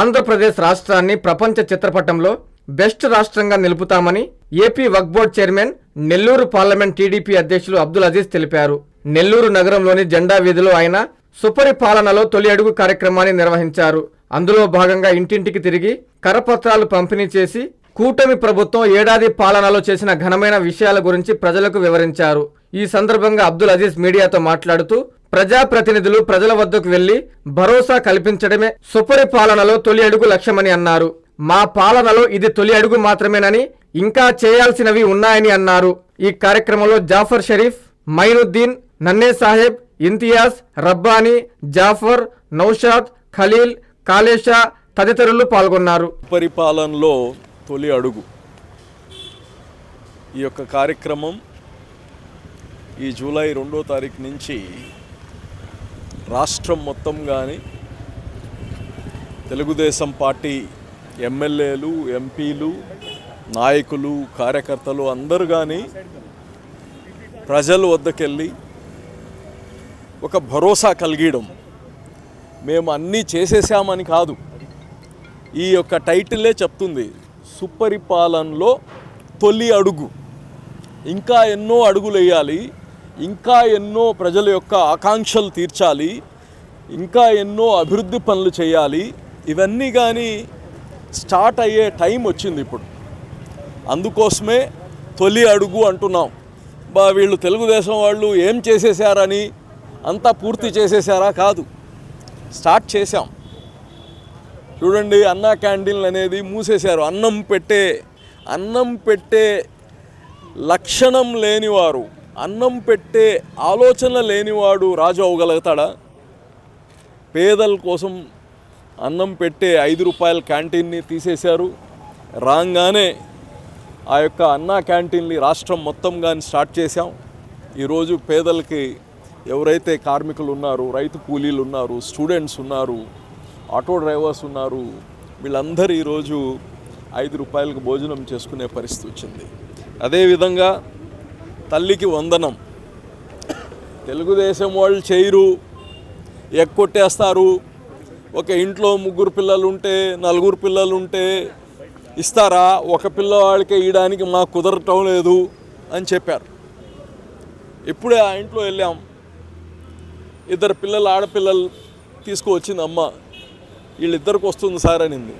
ఆంధ్రప్రదేశ్ రాష్ట్రాన్ని ప్రపంచ చిత్రపటంలో బెస్ట్ రాష్ట్రంగా నిలుపుతామని AP Waqf board chairman Nellore parliament TDP అధ్యక్షులు అబ్దుల్ అజీజ్ తెలిపారు. నెల్లూరు నగరంలోని జెండా వీధిలో ఆయన సుపరిపాలనలో తొలి అడుగు కార్యక్రమాన్ని నిర్వహించారు. అందులో భాగంగా ఇంటింటికి తిరిగి కరపత్రాలు పంపిణీ చేసి కూటమి ప్రభుత్వం ఏడాది పాలనలో చేసిన ఘనమైన విషయాల గురించి ప్రజలకు వివరించారు. ఈ సందర్భంగా అబ్దుల్ అజీజ్ మీడియాతో మాట్లాడుతూ ప్రజాప్రతినిధులు ప్రజల వద్దకు వెళ్ళి భరోసా కల్పించడమే సుపరిపాలనలో తొలి అడుగు లక్ష్యమని అన్నారు. మా పాలనలో ఇది తొలి అడుగు మాత్రమేనని ఇంకా చేయాల్సినవి ఉన్నాయని అన్నారు. ఈ కార్యక్రమంలో జాఫర్ షరీఫ్ మైనుద్దీన్ నన్నే సాహెబ్ ఇంతియాజ్ రబ్బానీ జాఫర్ నౌషాద్ ఖలీల్ కాలేషా తదితరులు పాల్గొన్నారు. పరిపాలనలో తొలి అడుగు. ఈ యొక్క కార్యక్రమం ఈ జూలై రెండో తారీఖు నుంచి రాష్ట్రం మొత్తం కానీ తెలుగుదేశం పార్టీ ఎమ్మెల్యేలు ఎంపీలు నాయకులు కార్యకర్తలు అందరూ కానీ ప్రజల వద్దకెళ్ళి ఒక భరోసా కలిగడం మేము అన్నీ చేసేసామని కాదు. ఈ యొక్క టైటిలే చెప్తుంది. సుపరిపాలనలో తొలి అడుగు. ఇంకా ఎన్నో అడుగులు వేయాలి. ఇంకా ఎన్నో ప్రజల యొక్క ఆకాంక్షలు తీర్చాలి ఇంకా ఎన్నో అభివృద్ధి పనులు చేయాలి. ఇవన్నీ కానీ స్టార్ట్ అయ్యే టైం వచ్చింది ఇప్పుడు. అందుకోసమే తొలి అడుగు అంటున్నాం. బా వీళ్ళు తెలుగుదేశం వాళ్ళు ఏం చేసేసారని అంతా పూర్తి చేసేసారా కాదు. స్టార్ట్ చేశాం. చూడండి అన్నా క్యాంటీన్లు అనేది మూసేశారు. అన్నం పెట్టే అన్నం పెట్టే లక్షణం లేనివారు. అన్నం పెట్టే ఆలోచన లేనివాడు రాజు అవ్వగలుగుతాడా? పేదల కోసం అన్నం పెట్టే ఐదు రూపాయల క్యాంటీన్ని తీసేశారు. రాగానే ఆ యొక్క అన్నా క్యాంటీన్ని రాష్ట్రం మొత్తం కానీ స్టార్ట్ చేశాం. ఈరోజు పేదలకి ఎవరైతే కార్మికులు ఉన్నారు రైతు కూలీలు ఉన్నారు స్టూడెంట్స్ ఉన్నారు ఆటో డ్రైవర్స్ ఉన్నారు వీళ్ళందరూ ఈరోజు ఐదు రూపాయలకు భోజనం చేసుకునే పరిస్థితి వచ్చింది. అదేవిధంగా తల్లికి వందనం. తెలుగుదేశం వాళ్ళు చేయరు ఎక్కొట్టేస్తారు. ఒక ఇంట్లో ముగ్గురు పిల్లలు ఉంటే నలుగురు పిల్లలు ఉంటే ఇస్తారా? ఒక పిల్లవాడికి ఇవ్వడానికి మాకు కుదరటం లేదు అని చెప్పారు. ఇప్పుడే ఆ ఇంట్లో వెళ్ళాం. ఇద్దరు పిల్లలు ఆడపిల్లలు తీసుకువచ్చింది అమ్మ. వీళ్ళిద్దరికి వస్తుంది సార్ అనింది.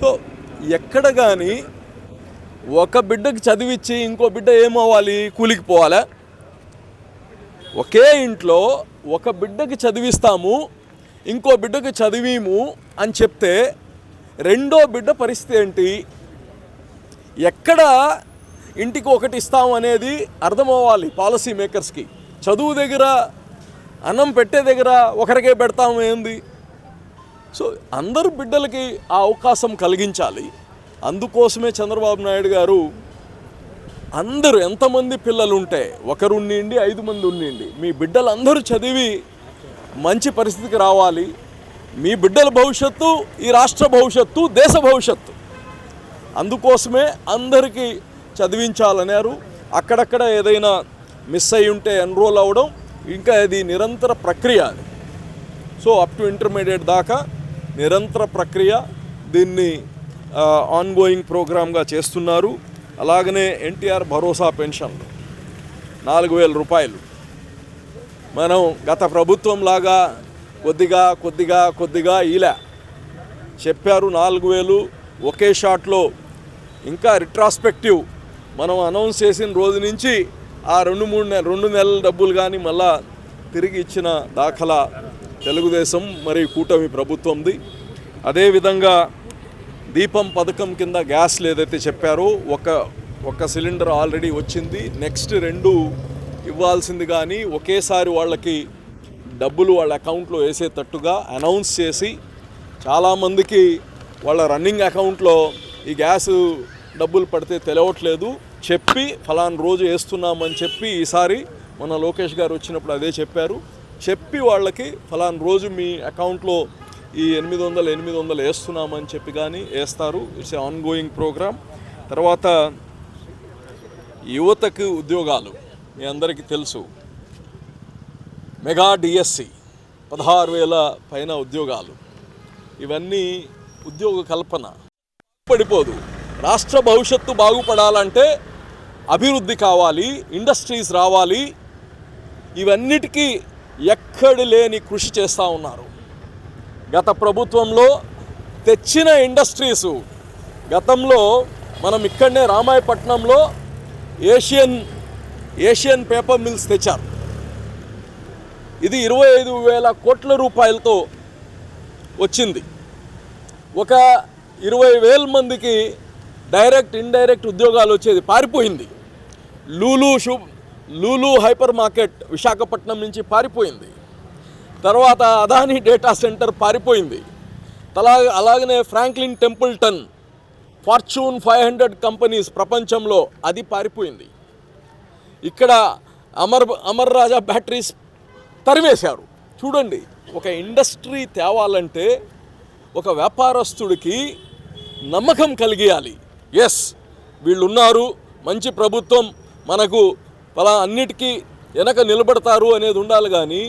సో ఎక్కడ కానీ ఒక బిడ్డకి చదివిచ్చి ఇంకో బిడ్డ ఏమవ్వాలి? కూలికి పోవాలా? ఒకే ఇంట్లో ఒక బిడ్డకి చదివిస్తాము ఇంకో బిడ్డకి చదివీము అని చెప్తే రెండో బిడ్డ పరిస్థితి ఏంటి? ఎక్కడ ఇంటికి ఒకటి ఇస్తాం అనేది అర్థమవ్వాలి పాలసీ మేకర్స్కి. చదువు దగ్గర అన్నం పెట్టే దగ్గర ఒకరికే పెడతాం ఏంది? సో అందరు బిడ్డలకి ఆ అవకాశం కలిగించాలి. అందుకోసమే చంద్రబాబు నాయుడు గారు అందరూ ఎంతమంది పిల్లలు ఉంటే ఒకరు ఉండి ఐదు మంది ఉండి మీ బిడ్డలు అందరూ చదివి మంచి పరిస్థితికి రావాలి. మీ బిడ్డల భవిష్యత్తు ఈ రాష్ట్ర భవిష్యత్తు దేశ భవిష్యత్తు. అందుకోసమే అందరికీ చదివించాలన్నారు. అక్కడక్కడ ఏదైనా మిస్ అయి ఉంటే ఎన్రోల్ అవ్వడం ఇంకా ఇది నిరంతర ప్రక్రియ అది. సో అప్ టు ఇంటర్మీడియట్ దాకా నిరంతర ప్రక్రియ. దీన్ని ఆన్గోయింగ్ ప్రోగ్రామ్గా చేస్తున్నారు. అలాగనే ఎన్టీఆర్ భరోసా పెన్షన్లు నాలుగు వేల రూపాయలు. మనం గత ప్రభుత్వం లాగా కొద్దిగా కొద్దిగా కొద్దిగా ఇలా చెప్పారు నాలుగు వేలు ఒకే షాట్లో. ఇంకా రిట్రాస్పెక్టివ్ మనం అనౌన్స్ చేసిన రోజు నుంచి ఆ రెండు మూడు నెల రెండు నెలల డబ్బులు కానీ మళ్ళా తిరిగి ఇచ్చిన దాఖలా తెలుగుదేశం మరి కూటమి ప్రభుత్వంది. అదేవిధంగా దీపం పథకం కింద గ్యాస్లు ఏదైతే చెప్పారో ఒక ఒక సిలిండర్ ఆల్రెడీ వచ్చింది. నెక్స్ట్ రెండు ఇవ్వాల్సింది కానీ ఒకేసారి వాళ్ళకి డబ్బులు వాళ్ళ అకౌంట్లో వేసేటట్టుగా అనౌన్స్ చేసి చాలామందికి వాళ్ళ రన్నింగ్ అకౌంట్లో ఈ గ్యాస్ డబ్బులు పడితే తెలియట్లేదు చెప్పి ఫలానా రోజు వేస్తున్నామని చెప్పి ఈసారి మన లోకేష్ గారు వచ్చినప్పుడు అదే చెప్పారు. చెప్పి వాళ్ళకి ఫలానా రోజు మీ అకౌంట్లో ఈ ఎనిమిది వందలు ఎనిమిది వందలు వేస్తున్నామని చెప్పి కానీ వేస్తారు. ఇట్స్ ఆన్ గోయింగ్ ప్రోగ్రామ్ తర్వాత యువతకు ఉద్యోగాలు మీ అందరికీ తెలుసు. మెగా డిఎస్సి పదహారు వేల పైన ఉద్యోగాలు. ఇవన్నీ ఉద్యోగ కల్పన. పడిపోదు. రాష్ట్ర భవిష్యత్తు బాగుపడాలంటే అభివృద్ధి కావాలి ఇండస్ట్రీస్ రావాలి. ఇవన్నిటికీ ఎక్కడ లేని కృషి చేస్తూ ఉన్నారు. గత ప్రభుత్వంలో తెచ్చిన ఇండస్ట్రీసు. గతంలో మనం ఇక్కడనే రామాయపట్నంలో ఏషియన్ ఏషియన్ పేపర్ మిల్స్ తెచ్చారు. ఇది ఇరవై ఐదు వేల కోట్ల రూపాయలతో వచ్చింది. ఒక ఇరవై వేల మందికి డైరెక్ట్ ఇండైరెక్ట్ ఉద్యోగాలు వచ్చేది పారిపోయింది. లూలు షూ లూలు హైపర్ మార్కెట్ విశాఖపట్నం నుంచి పారిపోయింది. తర్వాత అదాని డేటా సెంటర్ పారిపోయింది. తలా అలాగనే Franklin Templeton fortune five hundred companies ప్రపంచంలో అది పారిపోయింది. ఇక్కడ అమర్ అమర్ రాజా బ్యాటరీస్ తరివేశారు చూడండి ఒక ఇండస్ట్రీ తేవాలంటే ఒక వ్యాపారస్తుడికి నమ్మకం కలిగియాలి. ఎస్ వీళ్ళున్నారు మంచి ప్రభుత్వం మనకు పలా అన్నిటికీ వెనక నిలబడతారు అనేది ఉండాలి కానీ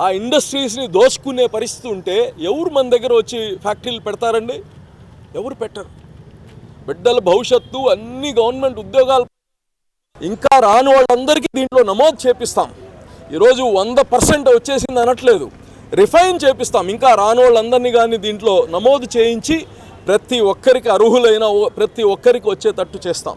ఆ ఇండస్ట్రీస్ని దోచుకునే పరిస్థితి ఉంటే ఎవరు మన దగ్గర వచ్చి ఫ్యాక్టరీలు పెడతారండి? ఎవరు పెట్టరు. బిడ్డల భవిష్యత్తు అన్ని గవర్నమెంట్ ఉద్యోగాలు. ఇంకా రాని వాళ్ళందరికీ దీంట్లో నమోదు చేపిస్తాం. ఈరోజు వంద పర్సెంట్ వచ్చేసింది అనట్లేదు. రిఫైన్ చేపిస్తాం. ఇంకా రాని వాళ్ళందరినీ కానీ దీంట్లో నమోదు చేయించి ప్రతి ఒక్కరికి అర్హులైన ఓ- ప్రతి ఒక్కరికి వచ్చేటట్టు చేస్తాం.